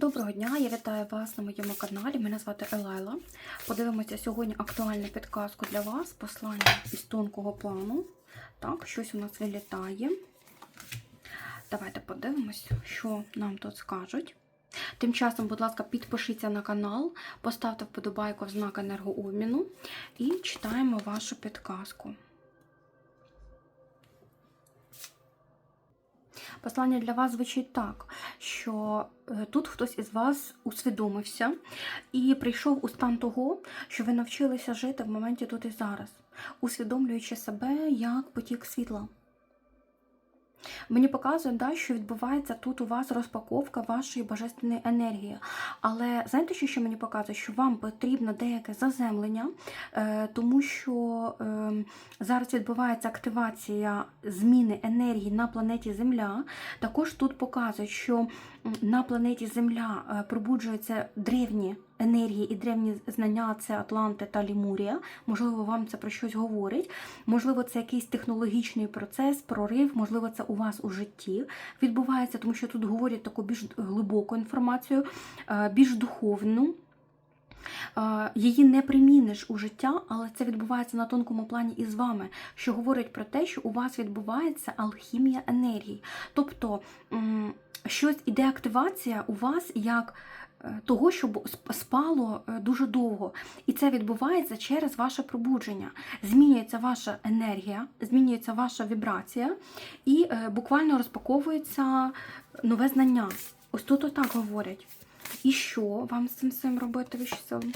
Доброго дня, я вітаю вас на моєму каналі. Мене звати Елайла. Подивимося сьогодні актуальну підказку для вас. Послання із тонкого плану. Так, щось у нас вилітає. Давайте подивимось, що нам тут скажуть. Тим часом, будь ласка, підпишіться на канал, поставте вподобайку в знак енергообміну і читаємо вашу підказку. Послання для вас звучить так, що е, тут хтось із вас усвідомився і прийшов у стан того, що ви навчилися жити в моменті тут і зараз, усвідомлюючи себе як потік світла. Мені показує, да, що відбувається тут у вас розпаковка вашої божественної енергії. Але знаєте, що ще мені показує? Що вам потрібно деяке заземлення, е, тому що е, зараз відбувається активація зміни енергії на планеті Земля. Також тут показує, що на планеті Земля е, пробуджуються древні енергії і древні знання це Атланти та Лімурія. Можливо, вам це про щось говорить. Можливо, це якийсь технологічний процес, прорив, можливо, це у вас у житті відбувається, тому що тут говорять таку більш глибоку інформацію, е, більш духовну. Е, Її не приміниш у життя, але це відбувається на тонкому плані і з вами, що говорить про те, що у вас відбувається алхімія енергії. Тобто щось іде активація у вас як того, що спало е, дуже довго. І це відбувається через ваше пробудження. Змінюється ваша енергія, змінюється ваша вібрація, і е, буквально розпаковується нове знання. Ось тут отак говорять. І що вам з цим всім робити вище сили?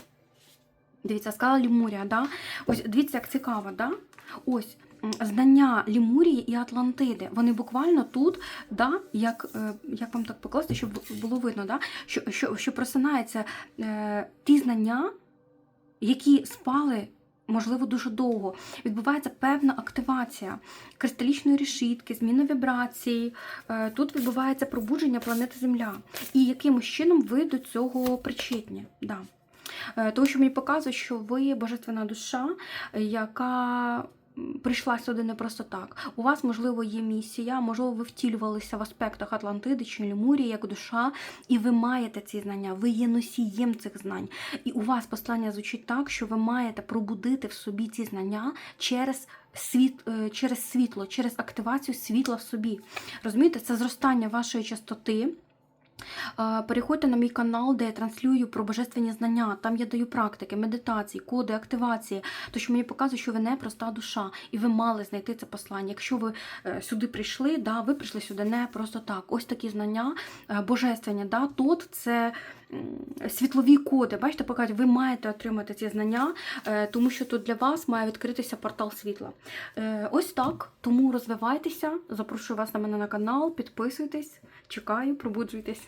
Дивіться, сказала Лімурія, да? Ось дивіться, як цікаво, да? Ось знання Лімурії і Атлантиди. Вони буквально тут, да, як, е, як вам так покласти, щоб було видно, да? що, що, що просинаються е, ті знання, які спали. Можливо, дуже довго відбувається певна активація кристалічної решітки, зміна вібрацій. Е, Тут відбувається пробудження планети Земля. І якимось чином ви до цього причетні. Да. Е, Тому що мені показує, що ви божественна душа, яка прийшла сюди не просто так. У вас, можливо, є місія, можливо, ви втілювалися в аспектах Атлантиди чи Лемурії як душа, і ви маєте ці знання, ви є носієм цих знань. І у вас послання звучить так, що ви маєте пробудити в собі ці знання через. Світ е, через світло, через активацію світла в собі. Розумієте, це зростання вашої частоти. Е, Переходьте на мій канал, де я транслюю про божественні знання. Там я даю практики, медитації, коди, активації. То що мені показує, що ви не проста душа, і ви мали знайти це послання. Якщо ви е, сюди прийшли, да, ви прийшли сюди не просто так. Ось такі знання е, божественні. Да, Тут це світлові коди. Бачите, показують, ви маєте отримати ці знання, тому що тут для вас має відкритися портал світла. Ось так. Тому розвивайтеся. Запрошую вас на мене на канал, підписуйтесь, чекаю, пробуджуйтесь.